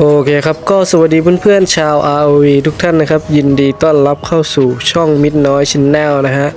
โอเคครับก็สวัสดีเพื่อนๆชาว ROV ทุกท่านนะครับ ยินดีต้อนรับเข้าสู่ช่องมิดน้อยชินแนลนะฮะ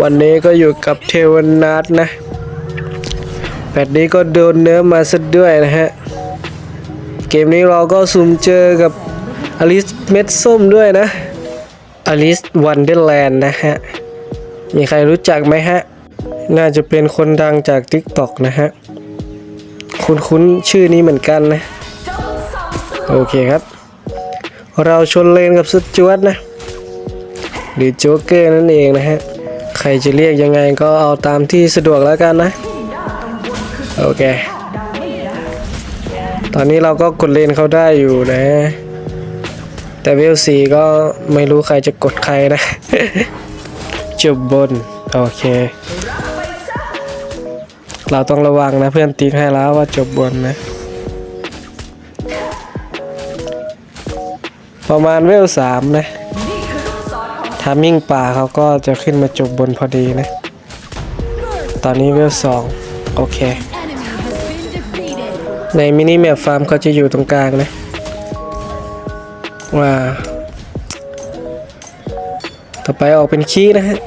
วันนี้ก็อยู่กับเทวนัทนะแพทนี้ก็โดนเนื้อมาซะด้วยนะฮะ เกมนี้เราก็ซุ่มเจอกับอลิสเม็ดส้มด้วยนะอลิสวันเดอร์แลนด์นะฮะ มีใครรู้จักไหมฮะ น่าจะเป็นคนดังจาก TikTok นะฮะ คุ้นๆชื่อนี้เหมือนกันนะ โอเคครับ เราชนเลนกับสจวดนะ หรือโจ๊กเกอร์นั่นเองนะฮะ ใครจะเรียกยังไงก็เอาตามที่สะดวกแล้วกันนะ โอเค ตอนนี้เราก็กดเลนเขาได้อยู่นะ แต่เวลสีก็ไม่รู้ใครจะกดใครนะ จบบน โอเคเราต้องระวังนะเพื่อนติ๊กให้แล้วว่าจบบนนะ ประมาณเวลสามนะทามิ่งป่าเขาก็จะขึ้นมาจบบนพอดีนะ ตอนนี้เวลสองโอเค ในมินิแมปฟาร์มเขาจะอยู่ตรงกลางนะว่าต่อไปออกเป็นขี้นะฮะ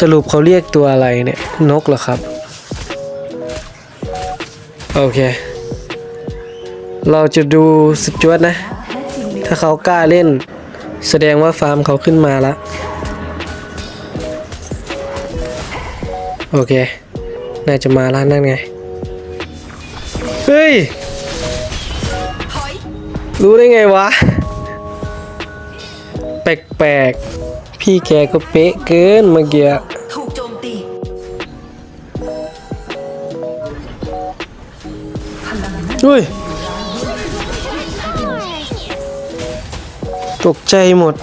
สรุปเขาเรียกตัวอะไรเนี่ย นกเหรอครับ โอเค เราจะดูสจวตนะ ถ้าเขากล้าเล่น แสดงว่าฟาร์มเขาขึ้นมาแล้วโอเค น่าจะมาแล้วนั่นไง เฮ้ย รู้ได้ไงวะ แปลกๆ พี่แกก็เป๊ะเกินเมื่อกี้ อุ้ย ตกใจหมด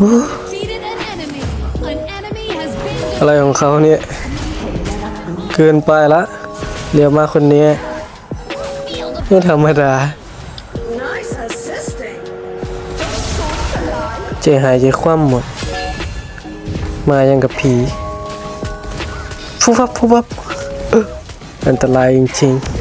You defeated an enemy. An enemy has been อะไรของเขาเนี่ย เกินไปละเรียวมาคนนี้ไม่ธรรมดา Nice assisting เจหายใจคว่ำหมด มายังกับผีฟุบฟับฟุบฟับเอ้ออันตรายจริง Your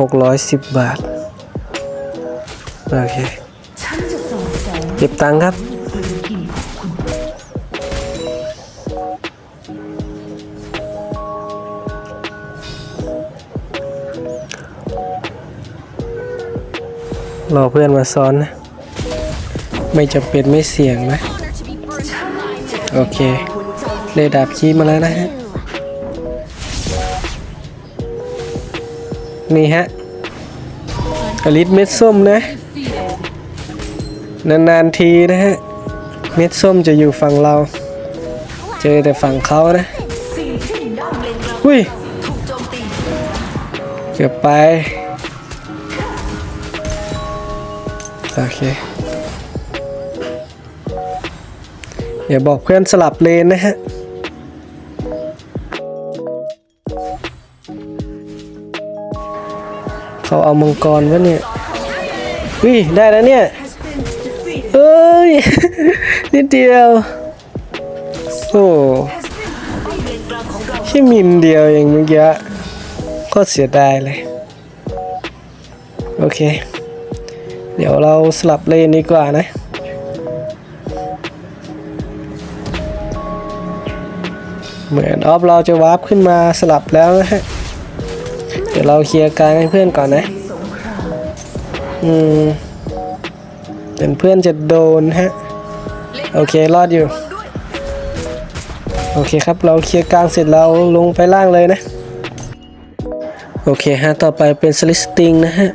610 บาท โอเค เก็บตังค์ครับ รอเพื่อนมาซ้อนนะ ไม่จำเป็นไม่เสี่ยงนะ โอเคเลดาบชีมาแล้วนะฮะ นี่ฮะอลิสเม็ดส้มนะ นานๆทีนะฮะ เม็ดส้มจะอยู่ฝั่งเรา เจอแต่ฝั่งเขานะอุ้ยเกือบไป โอเค อย่าบอกเพื่อนสลับเลนนะฮะ เขาเอามังกรวะเนี่ยวิได้แล้วเนี่ยเอ้ย นิดเดียว โอ้แค่มินเดียวเองเมื่อกี้ก็เสียดายเลย โอเค เดี๋ยวเราสลับเลนดีกว่านะเหมือนออฟเราจะวาร์ปขึ้นมาสลับแล้วนะฮะ ดี๋ยวเราเคลียร์กลางให้เพื่อนก่อนนะ อืมเป็นเพื่อนจะโดนฮะ โอเครอดอยู่ โอเคครับเราเคลียร์กลางเสร็จเราลงไปล่างเลยนะ โอเคฮะ ต่อไปเป็นสลิสติงนะฮะ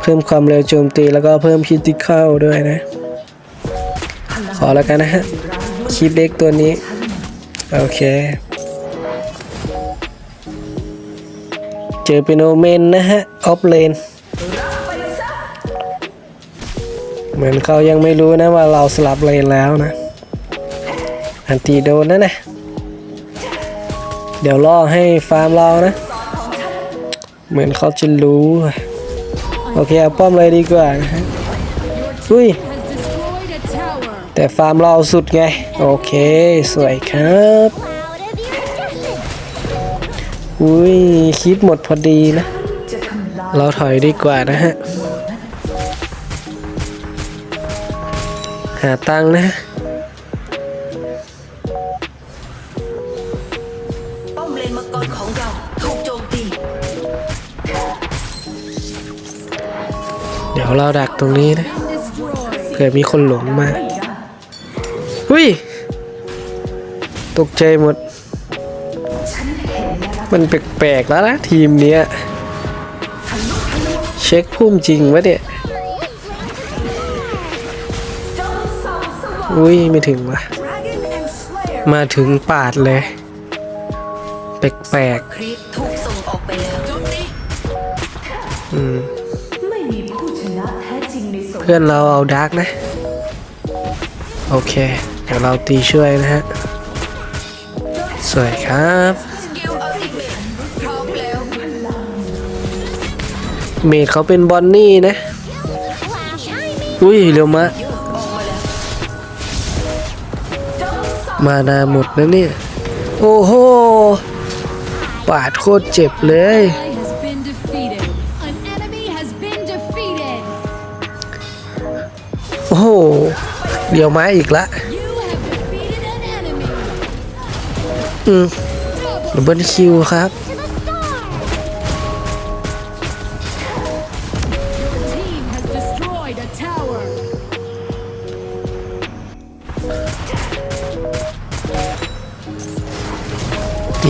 เพิ่มความเร็วโจมตีแล้วก็เพิ่มคิติเข้าด้วยนะ ขอแล้วกันนะฮะคีบเล็กตัวนี้ โอเค เจอเป็นโอเมนนะฮะ ออฟเลนเหมือนเขายังไม่รู้นะว่าเราสลับเลนแล้วนะ อันตีโดนนะนะ เดี๋ยวล่อให้ฟาร์มเรานะ เหมือนเขาจะรู้ โอเคเอาป้อมเลยดีกว่านะฮะอุ้ยแต่ฟาร์มเราสุดไง โอเค สวยครับ อุ้ยคลิปหมดพอดีนะ เราถอยดีกว่านะฮะ หาตังค์นะ ป้อมเลนมังกรของเราถูกโจมตี เดี๋ยวเราดักตรงนี้นะ Destroyed. เผื่อมีคนหลงมาหุ้ย ตกใจหมด มันแปลกๆแล้วนะทีมเนี้ย เช็คพุ่มจริงวะเนี่ยอุ้ยไม่ถึงวะมาถึงปาดเลย แปลกๆอืมเพื่อนเราเอาดาร์กนะ โอเค เดี๋ยวเราตีช่วยนะฮะ สวยครับ เมดเขาเป็นบอนนี่นะ อุ้ย เร็วมะ มานาหมดนะเนี่ย โอ้โห ปาดโคตรเจ็บเลย โอ้โห เดี๋ยวมาอีกละ อืมเบิร์นคิวครับ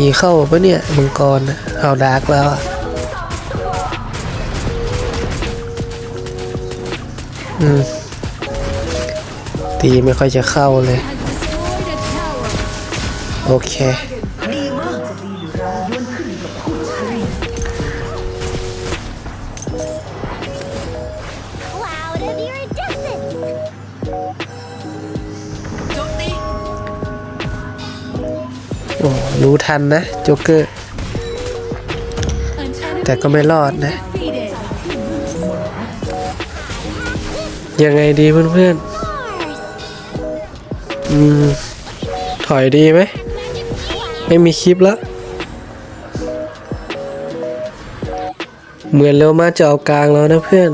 ตีเข้าปะเนี่ยมังกรเอาดาร์กแล้วอะอืมตีไม่ค่อยจะเข้าเลย โอเค โอ้รู้ทันนะโจ๊กเกอร์ แต่ก็ไม่รอดนะ ยังไงดีเพื่อนๆ อืม ถอยดีไหม ไม่มีคลิปแล้ว เหมือนเร็วมาจะเอากลางแล้วนะเพื่อน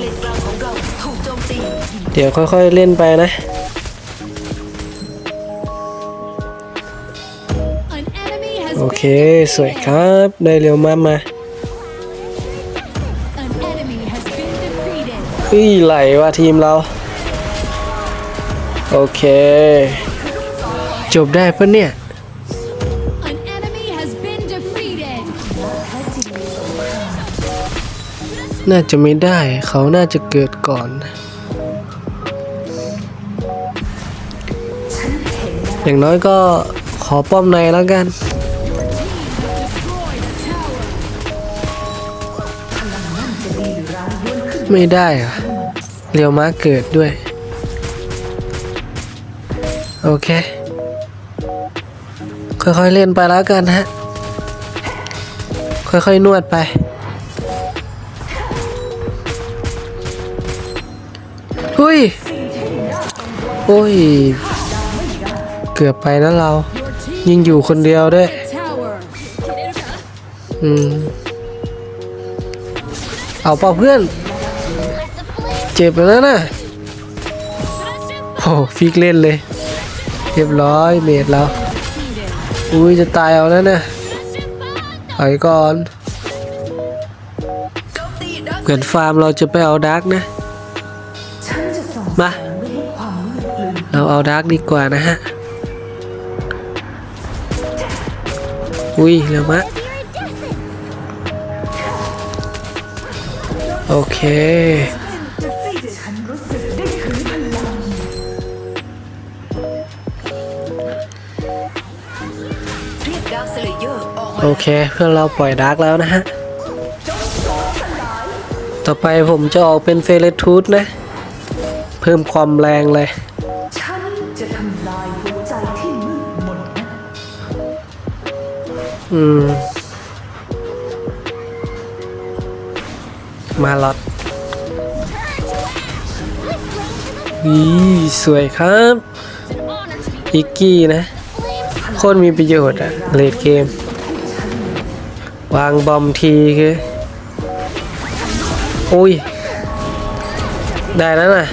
เลนกลางของเราถูกโจมตีเดี๋ยวค่อยๆเล่นไปนะ โอเค สวยครับ ได้เร็วมากมา An enemy has been defeated. เฮ้ยไหลว่ะทีมเรา โอเค จบได้ปะเนี่ย น่าจะไม่ได้ เขาน่าจะเกิดก่อน อย่างน้อยก็ขอป้อมในแล้วกัน ไม่ได้เหรอะเรียวม้าเกิดด้วย โอเค ค่อยๆเล่นไปแล้วกันฮะ ค่อยๆนวดไป หุยโอ้ย เกือบไปนะเรา ยิงอยู่คนเดียวด้วย อืม เอาเปล่าเพื่อน เจ็บแล้วนะโอ้ฟิกเล่นเลย เรียบร้อยเมดเรา Defeated. อุ้ยจะตายเอาแล้วนะถอยก่อนโจมตีดักเหมือนฟาร์มเราจะไปเอาดาร์กนะ มา เราเอาดาร์กดีกว่านะฮะ อุ้ย เร็วมะ โอเค โอเค เพื่อนเราปล่อยดาร์กแล้วนะฮะ ต่อไปผมจะออกเป็นเฟรทูธนะ เพิ่มความแรงเลยฉันจะทำลายหัวใจที่มืดมนอืม มาลอดอีสวยครับ อิกกี้นะ โคตรมีประโยชน์อะเลดเกม วางบอมทีคือ อุ้ย ได้แล้วนะ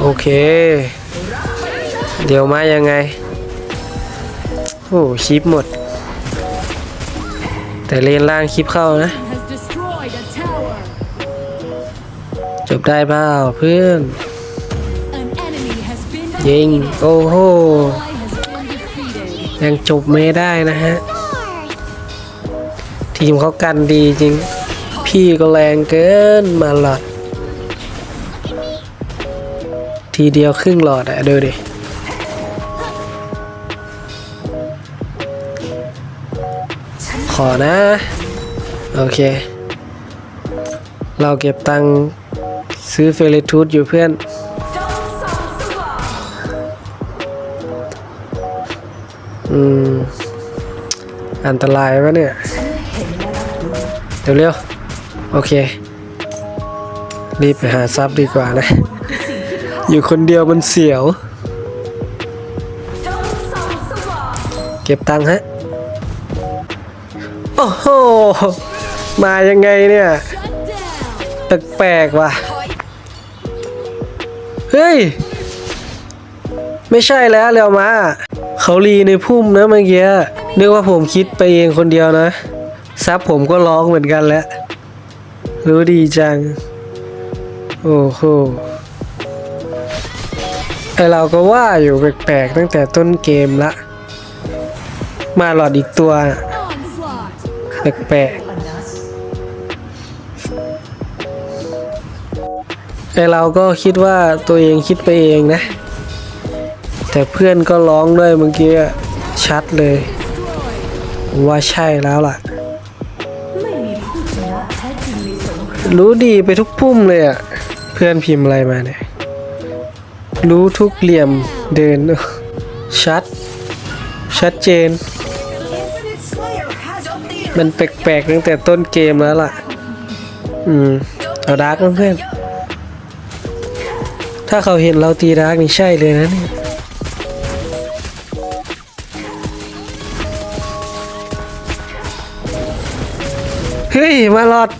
โอเค เดี๋ยวมายังไง โอ้คลิปหมด แต่เลนล่างคลิปเข้านะ จบได้เปล่าเพื่อน ยิง โอ้โห ยังจบไม่ได้นะฮะ ทีมเขากันดีจริง พี่ก็แรงเกินมาหลอด ทีเดียวครึ่งหลอดอะดูดิขอนะ โอเค เราเก็บตังค์ซื้อเฟรทูดอยู่เพื่อนอืม อันตรายวะเนี่ย เดี๋ยวเร็วๆโอเค รีบไปหาซับดีกว่านะ อยู่คนเดียวมันเสียว เก็บตังค์ฮะ โอ้โห มายังไงเนี่ย แปลกๆว่ะ เฮ้ย ไม่ใช่แล้วเรียวมา เขารีในพุ่มนะเมื่อกี้นึกว่าผมคิดไปเองคนเดียวนะ ซับผมก็ร้องเหมือนกันแล้ว รู้ดีจัง โอ้โห ไอเราก็ว่าอยู่แปลกๆตั้งแต่ต้นเกมละ มาหลอดอีกตัว แปลกๆไอเราก็คิดว่าตัวเองคิดไปเองนะ แต่เพื่อนก็ร้องด้วยเมื่อกี้ชัดเลย ว่าใช่แล้วล่ะ รู้ดีไปทุกพุ่มเลยอะ เพื่อนพิมพ์อะไรมาเนี่ย รู้ทุกเหลี่ยมเดิน ชัด ชัดเจน มันแปลกๆตั้งแต่ต้นเกมแล้วล่ะ อืม เอาดาร์กเพื่อน ถ้าเขาเห็นเราตีดาร์กนี่ใช่เลยนะเนี่ยเฮ้ย มาหลอด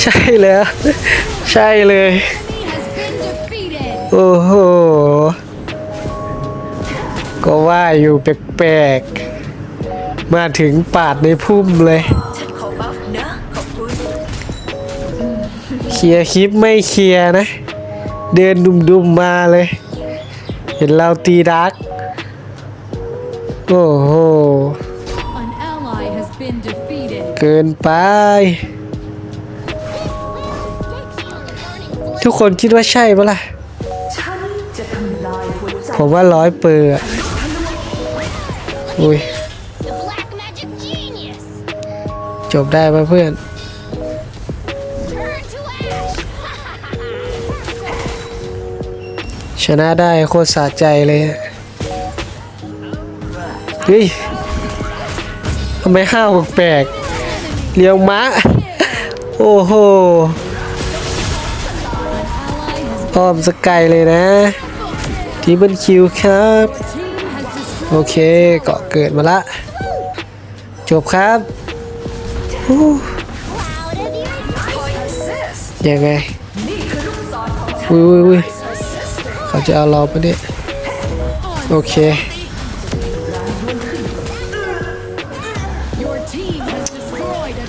ใช่เลย ใช่เลย โอ้โห ก็ว่าอยู่แปลกๆ มาถึงปาดในพุ่มเลย เคลียร์คลิปไม่เคลียร์นะ เดินดุมๆมาเลย เห็นเราตีดัก โอ้โห เกินไป ทุกคนคิดว่าใช่ปะล่ะ ผมว่าร้อยเปอร์อุ้ยจบได้ป่ะเพื่อน ชนะได้โคตรสะใจเลยเฮ้ยทำไมห้าวแปลกเลี้ยวม้า โอ้โหอ้อมสกายเลยนะ ทีเบิลคิวครับ โอเคเกาะเกิดมาละ จบครับยังไงอุ้ยอุ้ยอุ้ยเขาจะเอาเราปเนี่ยโอเค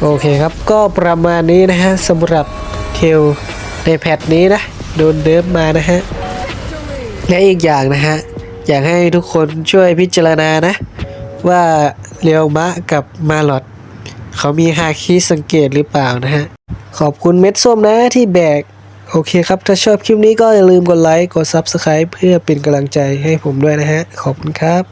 โอเคครับก็ประมาณนี้นะฮะสำหรับเทลในแพทนี้นะ โดนเดิฟมานะฮะ และอีกอย่างนะฮะ อยากให้ทุกคนช่วยพิจารณานะ ว่าเรียวมะกับมาลอดเขามีฮาคิสังเกตหรือเปล่านะฮะ ขอบคุณเม็ดส้มนะที่แบก โอเคครับ ถ้าชอบคลิปนี้ก็อย่าลืมกดไลค์ กด Subscribe เพื่อเป็นกำลังใจให้ผมด้วยนะฮะ ขอบคุณครับ